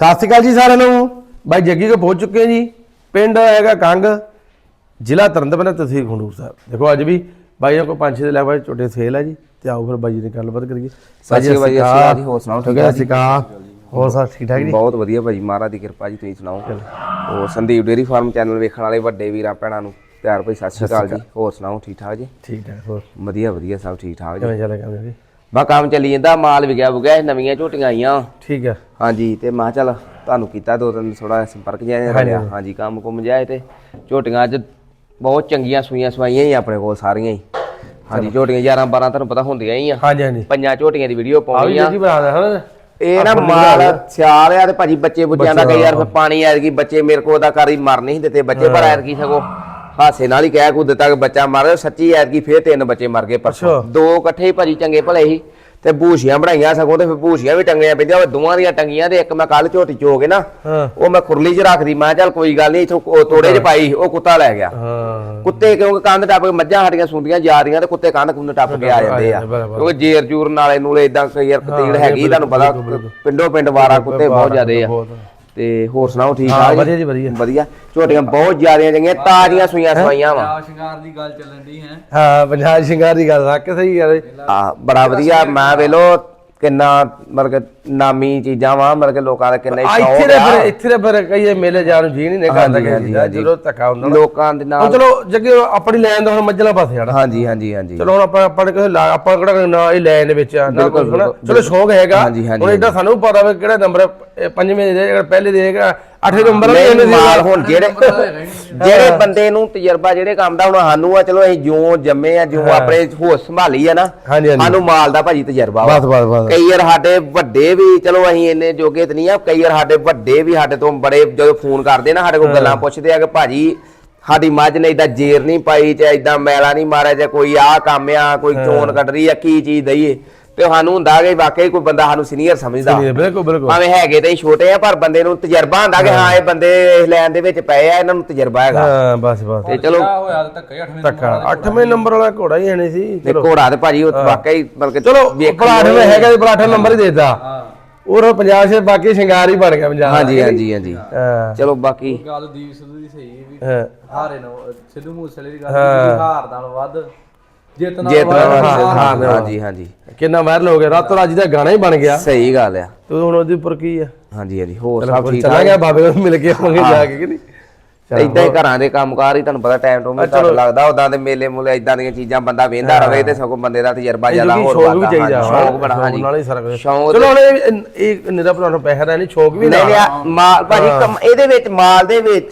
ਸਤਿ ਸ਼੍ਰੀ ਅਕਾਲ ਜੀ ਸਾਰਿਆਂ ਨੂੰ। ਬਾਈ ਜੱਗੀ ਕੋ ਪਹੁੰਚ ਚੁੱਕੇ ਹਾਂ ਜੀ। ਪਿੰਡ ਹੈਗਾ ਕੰਗ ਜ਼ਿਲ੍ਹਾ ਤਰਨਤਾਰਨ ਤਹਿਸੀਲ ਖੰਡੂਰ ਸਾਹਿਬ। ਦੇਖੋ ਅੱਜ ਵੀ ਬਾਈਆਂ ਕੋ ਪੰਜ ਛੇ ਦੇ ਲੈਵਾ ਛੋਟੇ ਸੇਲ ਆ ਜੀ। ਤੇ ਆਓ ਫਿਰ ਬਾਈ ਜੀ ਨੇ ਗੱਲਬਾਤ ਕਰੀਏ। ਸਤਿ ਸ਼੍ਰੀ ਅਕਾਲ ਜੀ, ਹੋਰ ਸੁਣਾਓ, ਠੀਕ ਹੈ ਸਤਿ ਸ਼੍ਰੀ ਅਕਾਲ। ਹੋਰ ਸਭ ਠੀਕ ਠਾਕ ਜੀ? ਬਹੁਤ ਵਧੀਆ ਭਾਜੀ ਮਹਾਰਾਜ ਦੀ ਕਿਰਪਾ ਜੀ ਤੁਸੀਂ ਸੁਣਾਓ? ਹੋਰ ਸੰਦੀਪ ਡੇਰੀ ਫਾਰਮ ਚੈਨਲ ਵੇਖਣ ਵਾਲੇ ਵੱਡੇ ਵੀਰਾਂ ਭੈਣਾਂ ਨੂੰ ਪਿਆਰ ਭਰੀ ਸਤਿ ਸ਼੍ਰੀ ਅਕਾਲ ਜੀ। ਹੋਰ ਸੁਣਾਓ ਠੀਕ ਠਾਕ ਜੀ? ਠੀਕ ਠਾਕ ਹੋਰ? ਵਧੀਆ ਵਧੀਆ ਸਭ ਠੀਕ ਠਾਕ ਜੀ। ਚੱਲ ਕੰਮ ਜੀ? ਬਾ ਕੰਮ ਚੱਲੀ ਜਾਂਦਾ ਮਾਲ ਵਿਗਿਆ ਵਗਿਆ ਨਵੀਆਂ ਝੋਟੀਆਂ ਆਈਆਂ। ਠੀਕ ਹੈ ਹਾਂਜੀ ਤੇ ਮੈਂ ਕਿਹਾ ਚੱਲ ਤੁਹਾਨੂੰ ਕੀਤਾ ਦੋ ਦਿਨ ਥੋੜਾ ਸੰਪਰਕ ਜਿਹਾ ਰਲਿਆ ਹਾਂਜੀ। ਕੰਮ ਕੁਮ ਜਾਏ ਤੇ ਝੋਟੀਆਂ ਅੱਜ ਬਹੁਤ ਚੰਗੀਆਂ ਸੂਈਆਂ ਸਵਾਈਆਂ ਹੀ ਆਪਣੇ ਕੋਲ ਸਾਰੀਆਂ ਹੀ। ਹਾਂਜੀ ਝੋਟੀਆਂ 11 12 ਤੁਹਾਨੂੰ ਪਤਾ ਹੁੰਦੀਆਂ ਹੀ ਆ। ਹਾਂਜੀ ਹਾਂਜੀ। ਪੰਜਾਂ ਝੋਟੀਆਂ ਦੀ ਵੀਡੀਓ ਆ ਵੀ ਪਾਉਣੀ ਆ। ਜੱਗੀ ਬਣਾ ਦੇ ਹਾਂ ਇਹ ਨਾ ਮਾਲ ਸਿਆਲ ਆ ਤੇ ਭਾਜੀ ਬੱਚੇ ਬੁੱਝਿਆਂ ਦਾ ਕਈ ਯਾਰ ਪਾਣੀ ਐਤਕੀ ਬੱਚੇ ਮੇਰੇ ਕੋਲ ਦਾ ਕਰੀ ਮਰ ਨਹੀਂ ਦਿੱਤੇ। ਬੱਚੇ ਪਰ ਐਤਕੀ ਸਗੋ। ਹਾਸੇ ਨਾਲ ਹੀ ਕਹਿ ਕੂ ਦਿੱਤਾ ਕਿ ਬੱਚਾ ਮਰ ਗਿਆ ਸੱਚੀ ਐਤਕੀ ਫੇਰ ਤਿੰਨ ਬੱਚੇ ਮਰ ਗਏ ਪਰਸੋਂ। ਦੋ ਇਕੱਠੇ ਹੀ ਭਾਜੀ ਚੰਗੇ ਭਲੇ ਸੀ ਤੇ ਬੂਸ਼ੀਆਂ ਬਣਾਈਆਂ ਸਗੋਂ ਤੇ ਫਿਰ ਬੂਸ਼ੀਆਂ ਵੀ ਟੰਗੀਆਂ ਪੈਂਦੀਆਂ ਉਹ ਦੋਵਾਂ ਦੀਆਂ ਟੰਗੀਆਂ ਤੇ ਇੱਕ ਮੈਂ ਕੱਲ ਝੋਟੀ ਚੋ ਕੇ ਨਾ ਹਾਂ। ਉਹ ਮੈਂ ਖੁਰਲੀ 'ਚ ਰੱਖਦੀ ਮੈਂ ਚੱਲ ਕੋਈ ਗੱਲ ਨਹੀਂ ਇਥੋਂ ਤੋੜੇ 'ਚ ਪਾਈ ਉਹ ਕੁੱਤਾ ਲੈ ਗਿਆ। ਹਾਂ। ਕੁੱਤੇ ਕਿਉਂਕਿ ਕੰਧ ਟੱਪ ਕੇ ਮੱਝਾਂ ਸਾਡੀਆਂ ਸੁੰਦੀਆਂ ਜਾ ਰਹੀਆਂ ਤੇ ਕੁੱਤੇ ਕੰਧ ਕੁੰਧ ਟੱਪ ਕੇ ਆ ਜਾਂਦੇ ਆ। ਕਿਉਂਕਿ ਜੇਰ ਜੂਰ ਨਾਲੇ ਨੂਲੇ ਇਦਾਂ ਕਈ ਯਾਰ ਕਤੀੜ ਹੈਗੀ ਤੁਹਾਨੂੰ ਪਤਾ ਪਿੰਡੋਂ ਪਿੰਡ ਵਾਰਾ ਕੁੱਤੇ ਬਹੁਤ ਜ਼ਿਆਦੇ ਆ। ਤੇ ਹੋਰ ਸੁਣਾਓ ਠੀਕ ਹਾਂ ਠਾਕ ਵਧੀਆ ਜੀ ਵਧੀਆ। ਵਧੀਆ। ਝੋਟੀਆਂ ਬਹੁਤ ਜ਼ਿਆਦੀਆਂ ਚੰਗੀਆਂ ਤਾਜ਼ੀਆਂ ਸੂਈਆਂ ਸਵਾਈਆਂ ਵਾ। ਆ ਸ਼ਿੰਗਾਰ ਦੀ ਗੱਲ ਚੱਲਣ ਦੀ ਹੈ। ਹਾਂ ਪੰਜਾਬ ਸ਼ਿੰਗਾਰ ਦੀ ਗੱਲ ਰੱਖ ਸਹੀ ਗੱਲ ਆ ਬੜਾ ਵਧੀਆ। ਮੈਂ ਵੇਲੋ ਕਿੰਨਾ ਮਤਲਬ ਕਿ ਨਾਮੀ ਚੀਜ਼ਾਂ ਵਾ ਮਤਲਬ ਕਿ ਲੋਕਾਂ ਦਾ ਕਿੰਨਾ ਹੀ ਆ ਇੱਥੇ ਸ਼ੌਕ ਦੇ ਆ। ਇੱਥੇ ਦੇ ਫਿਰ ਕਈ ਮੇਲੇ ਜਾਣ ਨੂੰ ਜੀ ਨਹੀਂ ਨੇ ਕਰਦਾ ਹਾਂਜੀ, ਕਿ ਹਾਂਜੀ। ਜਦੋਂ ਧੱਕਾ ਹੁੰਦਾ ਨਾ। ਲੋਕਾਂ ਦੇ ਹੁਣ ਨਾਲ ਚਲੋ ਜੱਗੇ ਆਪਣੀ ਲੈਣ ਦਾ ਹੁਣ ਮੱਝਲਾਂ ਪਾਸੇ ਜਾਣਾ ਹਾਂਜੀ ਹਾਂਜੀ ਹਾਂਜੀ। ਚਲੋ ਹੁਣ ਆਪਾਂ ਆਪਾਂ ਨੇ ਕਿਸੇ ਲਾ- ਆਪਾਂ ਕਿਹੜਾ ਨਾ ਇਹ ਲੈਣ ਦੇ ਵਿੱਚ ਆ ਨਾ ਬਿਲਕੁਲ। ਬਿਲਕੁਲ, ਚਲੋ ਸ਼ੌਕ ਹੈਗਾ। ਹਾਂਜੀ, ਹਾਂਜੀ, ਹੁਣ ਏਦਾਂ ਸਾਨੂੰ ਵੀ ਪਤਾ ਵਾ ਕਿਹੜਾ ਨੰਬਰ ਪੰਜਵੇਂ ਦੇ ਜਿਹੜਾ ਪਹਿਲੇ ਦੇ ਦੇਗਾ ਅੱਠਵੇਂ ਨੰਬਰ ਨਹੀਂ ਇਹਨੇ ਦੇ ਮਾਲ ਹੁਣ ਜਿਹੜੇ ਜਿਹੜੇ ਬੰਦੇ ਨੂੰ ਤਜਰਬਾ ਜਿਹੜੇ ਕੰਮ ਦਾ ਹੁਣ ਸਾਨੂੰ ਆ ਚਲੋ ਅਸੀਂ ਜਿਉਂ ਜੰਮੇ ਆ ਜਿਉਂ ਆਪਣੇ ਹੋਸ਼ ਸੰਭਾਲੀ ਆ ਨਾ ਹਾਂਜੀ, ਹਾਂਜੀ। ਸਾਨੂੰ ਮਾਲ ਦਾ ਭਾਜੀ ਤਜਰਬਾ ਵਾ। ਬਸ ਬਸ ਬਸ। ਕਈ ਵਾਰ ਸਾਡੇ ਵੱਡੇ ਵੀ ਚਲੋ ਅਸੀਂ ਇੰਨੇ ਜੋਗੇ ਤੇ ਨਹੀਂ ਆ ਕਈ ਵਾਰ ਸਾਡੇ ਵੱਡੇ ਵੀ ਸਾਡੇ ਤੋਂ ਬੜੇ ਜਦੋਂ ਫੋਨ ਕਰਦੇ ਨਾ ਸਾਡੇ ਕੋਲ ਗੱਲਾਂ ਪੁੱਛਦੇ ਆ ਕਿ ਭਾਜੀ ਸਾਡੀ ਮੱਝ ਨੇ ਇਦਾਂ ਜੇਰ ਨਹੀਂ ਪਾਈ ਤੇ ਇਦਾਂ ਮੈਲਾ ਨਹੀਂ ਮਾਰਿਆ ਜਾਂ ਕੋਈ ਆਹ ਕੰਮ ਆ ਕੋਈ ਚੋਣ ਕੱਢ ਰਹੀ ਆ ਕੀ ਚੀਜ਼ ਦਈਏ। ਤੇ ਸਾਨੂੰ ਹੁੰਦਾ ਕਿ ਵਾਕਈ ਕੋਈ ਬੰਦਾ ਸਾਨੂੰ ਸੀਨੀਅਰ ਸਮਝਦਾ। ਬਿਲਕੁਲ ਬਿਲਕੁਲ। ਭਾਵੇਂ ਹੈਗੇ ਤੇ ਹੀ ਛੋਟੇ ਆ ਪਰ ਬੰਦੇ ਨੂੰ ਤਜਰਬਾ ਹੁੰਦਾ ਕਿ ਹਾਂ ਇਹ ਬੰਦੇ ਇਸ ਲਾਈਨ ਦੇ ਵਿੱਚ ਪਏ ਆ ਇਹਨਾਂ ਨੂੰ ਤਜਰਬਾ ਹੈਗਾ। ਹਾਂ ਬਸ ਬਸ। ਤੇ ਚਲੋ। ਆ ਹੋਇਆ ਤਾਂ ਧੱਕਾ ਹੀ ਅੱਠਵੇਂ ਧੱਕਾ। ਅੱਠਵੇਂ ਨੰਬਰ ਵਾਲਾ ਘੋੜਾ ਹੀ ਆਣੇ ਸੀ। ਤੇ ਘੋੜਾ ਤੇ ਭਾਜੀ ਉਹ ਵਾਕਈ ਬਲਕਿ ਚਲੋ ਬੜਾ ਹੈਗਾ ਤੇ ਬੜਾ ਅੱਠਵਾਂ ਨੰਬਰ ਹੀ ਦੇਤਾ। ਹਾਂ। ਉਹ ਪੰਜਾਬ ਸੇ ਬਾਕੀ ਸ਼ਿੰਗਾਰ ਹੀ ਬਣ ਗਿਆ ਪੰਜਾਬ ਹਾਂਜੀ ਹਾਂਜੀ ਹਾਂਜੀ। ਹਾਂ। ਚਲੋ ਬਾਕੀ। ਗੱਲ ਦੀਪ ਸਿੱਧੂ ਦੀ ਸਹੀ ਹੈ ਵੀ ਹਾਂ। ਹਾਰੇ ਨੂੰ ਸਿੱਧੂ ਮੂਸੇਵਾਲੇ ਦੀ ਗੱਲ ਹਾਰ ਨਾਲ ਵੱਧ ਜਿੱਤ ਨਾਲ ਜੇ ਵੱਧ ਤਰ੍ਹਾਂ ਹਾਰ ਹਾਂ, ਨਾਲ। ਹਾਂਜੀ ਹਾਂਜੀ। ਕਿੰਨਾ ਵਾਇਰਲ ਹੋ ਗਿਆ ਰਾਤੋਂ ਰਾਤ ਦਾ ਗਾਣਾ ਹੀ ਬਣ ਗਿਆ। ਸਹੀ ਗੱਲ ਆ। ਤੇ ਹੁਣ ਉਹਦੇ ਉੱਪਰ ਕੀ ਆ? ਹਾਂਜੀ ਹਾਂਜੀ ਹੋਰ ਸਭ ਠੀਕ ਚਲਾ ਗਿਆ ਬਾਬੇ ਨੂੰ ਮਿਲ ਕੇ ਆਵਾਂਗੇ ਜਾ ਕੇ ਕਿ ਨਹੀਂ? ਇਦਾਂ ਹੀ ਘਰਾਂ ਦੇ ਕੰਮਕਾਰ ਹੀ ਤੁਹਾਨੂੰ ਪਤਾ ਟਾਈਮ ਤੋਂ ਘੱਟ ਲੱਗਦਾ ਉਦਾਂ ਦੇ ਮੇਲੇ ਮੁਲੇ ਇਦਾਂ ਦੀਆਂ ਚੀਜ਼ਾਂ ਬੰਦਾ ਵੇਂਦਾ ਰਵੇ ਤੇ ਸਗੋਂ ਬੰਦੇ ਦਾ ਤਜਰਬਾ ਜ਼ਿਆਦਾ ਹੋਰ ਵੱਧਦਾ। ਸ਼ੌਕ ਬੜਾ ਹਾਂਜੀ। ਸ਼ੌਕ ਚਲੋ ਹੁਣ ਇਹ ਨਿਰਾ ਭਰਾ ਨੂੰ ਪੈਸਾ ਦਾ ਨਹੀਂ ਸ਼ੌਕ ਵੀ ਨਹੀਂ ਮਾਲ ਭਾਜੀ ਕਮ- ਇਹਦੇ ਵਿੱਚ ਮਾਲ ਦੇ ਵਿੱਚ